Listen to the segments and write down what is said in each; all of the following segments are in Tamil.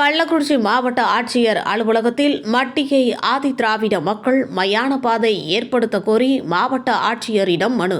கள்ளக்குறிச்சி மாவட்ட ஆட்சியர் அலுவலகத்தில் மட்டிகை ஆதி திராவிட மக்கள் மயான பாதை ஏற்படுத்த கோரி மாவட்ட ஆட்சியரிடம் மனு.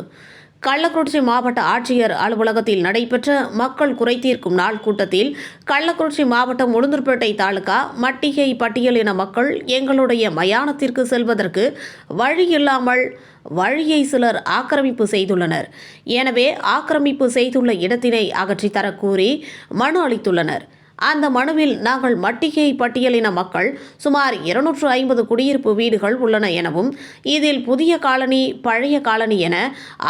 கள்ளக்குறிச்சி மாவட்ட ஆட்சியர் அலுவலகத்தில் நடைபெற்ற மக்கள் குறைதீர்க்கும் நாள் கூட்டத்தில் கள்ளக்குறிச்சி மாவட்டம் உளுந்தூர்பேட்டை தாலுகா மட்டிகை பட்டியலின மக்கள் எங்களுடைய மயானத்திற்கு செல்வதற்கு வழி இல்லாமல் வழியை சிலர் ஆக்கிரமிப்பு செய்துள்ளனர். எனவே ஆக்கிரமிப்பு செய்துள்ள இடத்தினை அகற்றித்தரக் கூறி மனு அளித்துள்ளனர். அந்த மனுவில் நாங்கள் மட்டிகை பட்டியலின மக்கள் சுமார் இருநூற்று ஐம்பது குடியிருப்பு வீடுகள் உள்ளன எனவும் இதில் புதிய காலனி பழைய காலனி என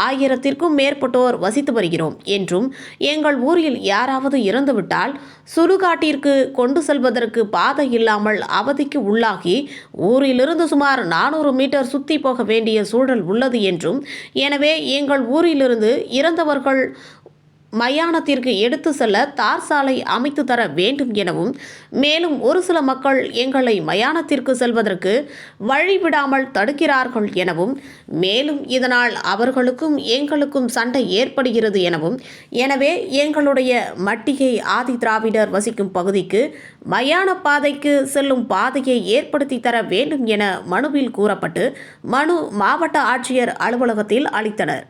ஆயிரத்திற்கும் மேற்பட்டோர் வசித்து வருகிறோம் என்றும் எங்கள் ஊரில் யாராவது இறந்துவிட்டால் சுடுகாட்டிற்கு கொண்டு செல்வதற்கு பாதை இல்லாமல் அவதிக்கு உள்ளாகி ஊரிலிருந்து சுமார் நானூறு மீட்டர் சுத்தி போக வேண்டிய சூழல் உள்ளது என்றும் எனவே எங்கள் ஊரிலிருந்து இறந்தவர்கள் மயானத்திற்கு எடுத்து செல்ல தார் சாலை அமைத்து தர வேண்டும் எனவும் மேலும் ஒரு சில மக்கள் எங்களை மயானத்திற்கு செல்வதற்கு வழிவிடாமல் தடுக்கிறார்கள் எனவும் மேலும் இதனால் அவர்களுக்கும் எங்களுக்கும் சண்டை ஏற்படுகிறது எனவும் எனவே எங்களுடைய மட்டிகை ஆதி திராவிடர் வசிக்கும் பகுதிக்கு மயான பாதைக்கு செல்லும் பாதையை ஏற்படுத்தி தர வேண்டும் என மனுவில் கூறப்பட்டு மனு மாவட்ட ஆட்சியர் அலுவலகத்தில் அளித்தனர்.